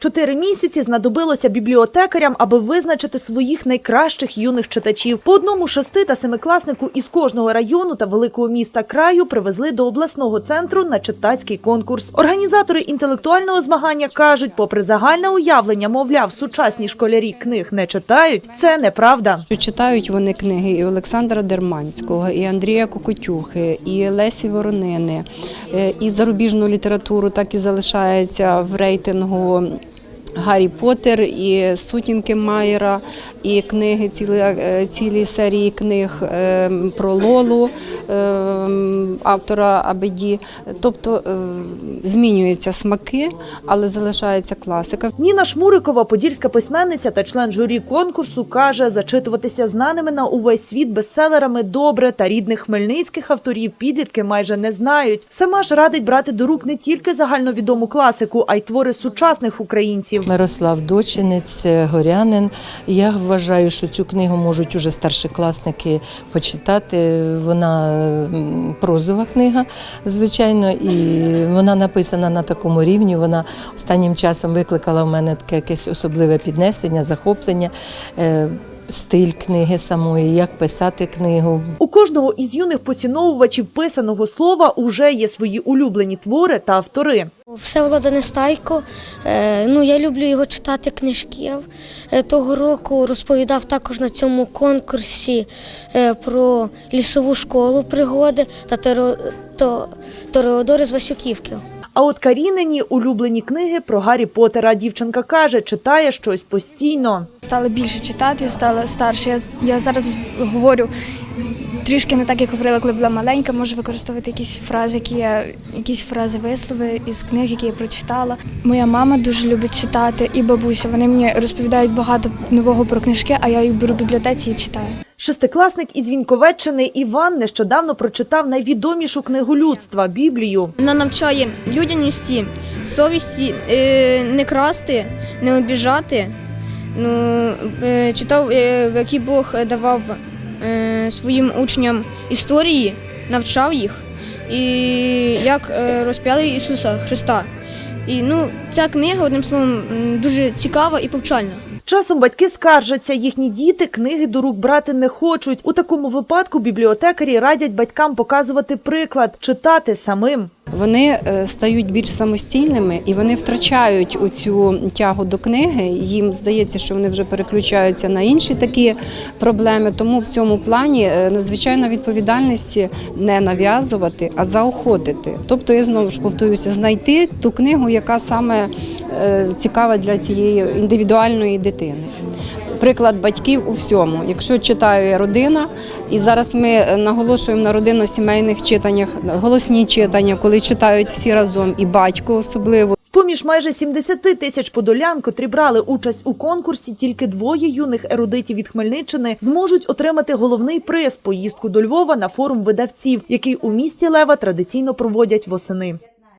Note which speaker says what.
Speaker 1: Чотири місяці знадобилося бібліотекарям, аби визначити своїх найкращих юних читачів. По одному шести та семикласнику із кожного району та великого міста краю привезли до обласного центру на читацький конкурс. Організатори інтелектуального змагання кажуть, попри загальне уявлення, мовляв, сучасні школярі книг не читають. Це неправда.
Speaker 2: Читають вони книги і Олександра Дерманського, і Андрія Кокотюхи, і Лесі Воронини, і зарубіжну літературу так і залишається в рейтингу. Гаррі Поттер, і сутінки Майера, і книги, цілі, е, цілі серії книг е, про Лолу е, автора Абеді. Тобто змінюються смаки, але залишається класика.
Speaker 1: Ніна Шмурикова, подільська письменниця та член журі конкурсу, каже, зачитуватися знаними на увесь світ бестселерами добре та рідних хмельницьких авторів підлітки майже не знають. Сама ж радить брати до рук не тільки загальновідому класику, а й твори сучасних українців.
Speaker 3: Мирослав Дочинець, Горянин. Я вважаю, що цю книгу можуть уже старшокласники почитати. Вона прозова книга, звичайно, і вона написана на такому рівні. Вона останнім часом викликала в мене таке якесь особливе піднесення, захоплення. Стиль книги самої, як писати книгу,
Speaker 1: У кожного із юних поціновувачів писаного слова уже є свої улюблені твори та автори.
Speaker 4: Всеволода Нестайко. Е, Ну, я люблю його читати книжки. Е, Того року розповідав також на цьому конкурсі е, про лісову школу пригоди та то- з Васюківки.
Speaker 1: А от Карінині улюблені книги про Гаррі Поттера. Дівчинка каже, читає щось постійно.
Speaker 5: Стала більше читати, стала старше. Я, я зараз говорю трішки не так, як говорила, коли була маленька. Можу використовувати якісь фрази, які я, якісь фрази вислови із книг, які я прочитала. Моя мама дуже любить читати, і бабуся. Вони мені розповідають багато нового про книжки, а я їх беру в бібліотеці і читаю.
Speaker 1: Шестикласник із Віньковеччини Іван нещодавно прочитав найвідомішу книгу людства Біблію.
Speaker 6: Вона навчає людяності, совісті, е, не красти, не обіжати. Ну, е, читав, е, який Бог давав своїм учням історії, навчав їх, і як розп'яли Ісуса Христа. І ну, ця книга, одним словом, дуже цікава і повчальна.
Speaker 1: Часом батьки скаржаться, їхні діти книги до рук брати не хочуть. У такому випадку бібліотекарі радять батькам показувати приклад, читати самим.
Speaker 2: Вони е, стають більш самостійними і вони втрачають оцю тягу до книги. Їм здається, що вони вже переключаються на інші такі проблеми. Тому в цьому плані е, надзвичайна відповідальність не нав'язувати, а заохотити. Тобто, я знову ж повторюся, знайти ту книгу, яка саме е, цікава для цієї індивідуальної дитини. Приклад батьків у всьому. Якщо читає родина, і зараз ми наголошуємо на родинно-сімейних читаннях, голосні читання, коли читають всі разом, і батько особливо.
Speaker 1: З-поміж майже 70 тисяч подолян, котрі брали участь у конкурсі, тільки двоє юних ерудитів від Хмельниччини зможуть отримати головний приз – поїздку до Львова на форум видавців, який у місті Лева традиційно проводять восени.